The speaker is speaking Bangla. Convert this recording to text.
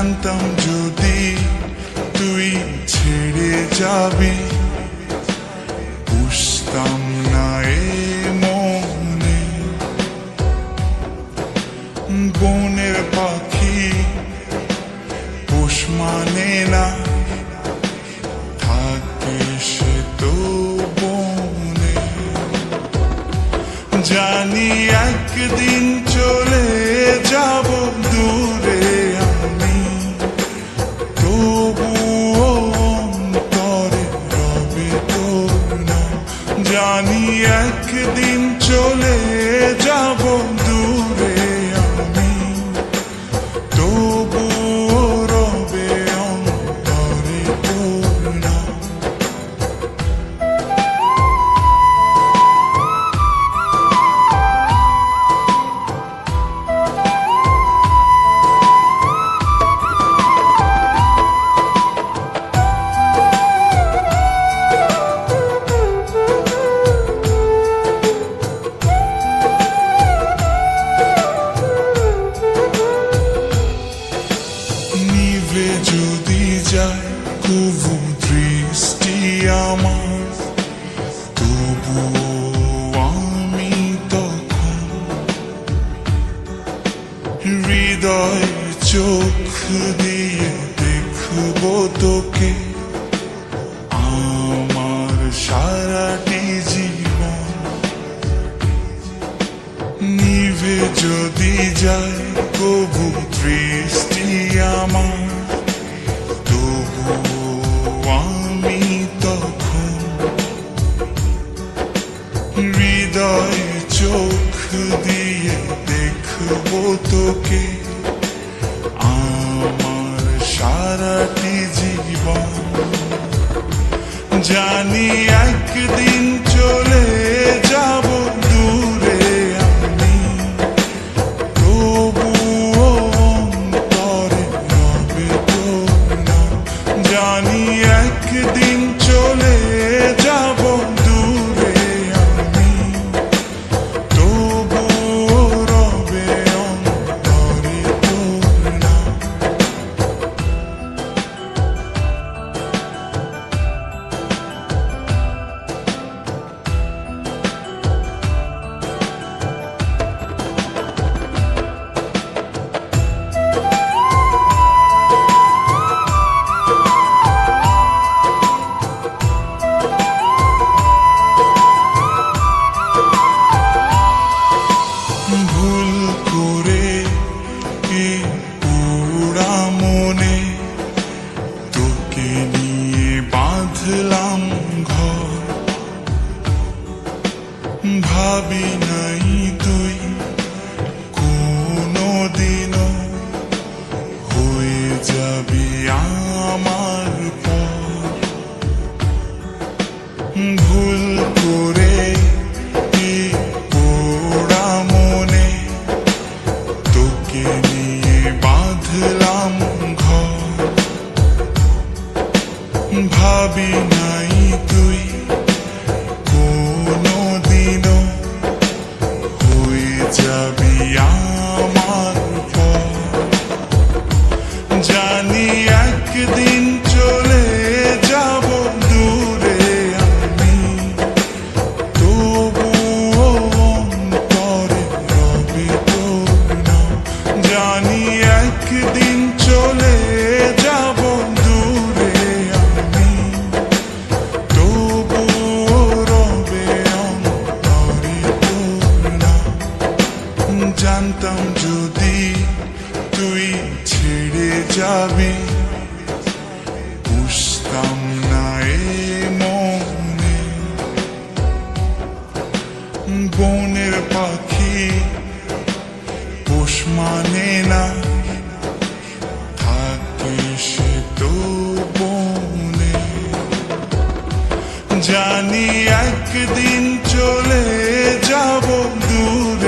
জানতাম যদি তুই ছেড়ে যাবি। বুঝতাম না এ মনে। বনের পাখি পোষ মানে না, থাকে সে তো বনে। জানি একদিন চলে জানি একদিন চলে যাব দূরে। দিয়ে দেখব তোকে। আমার সারাটি জীবন নিভে যদি যায় কবু দৃষ্টি আমার। তবু চোখ দিয়ে তোকে। সারাটি জীবন। জানি একদিন চলে যাব দূরে আমি। তবুও অন্তরে রবে তোর জানি একদিন তোকে নিয়ে বাঁধলাম ঘর। ভাবি নাই তুই কোনো দিনও হয়ে যাবি আমার পর। ভুল করে পোড়া মনে? তোকে নিয়ে বাঁধলাম ভাবি নাই তুই কোনো দিনও হয়ে যাবি আমার জানি একদিন চলে যাব দূরে আমি তবুও অন্তরে রবে তোর। জানি একদিন জানতাম যদি তুই ছেড়ে যাবি। বুঝতাম না এ মনে। বনের পাখি পোষ মানে না জানি একদিন চলে যাব দূরে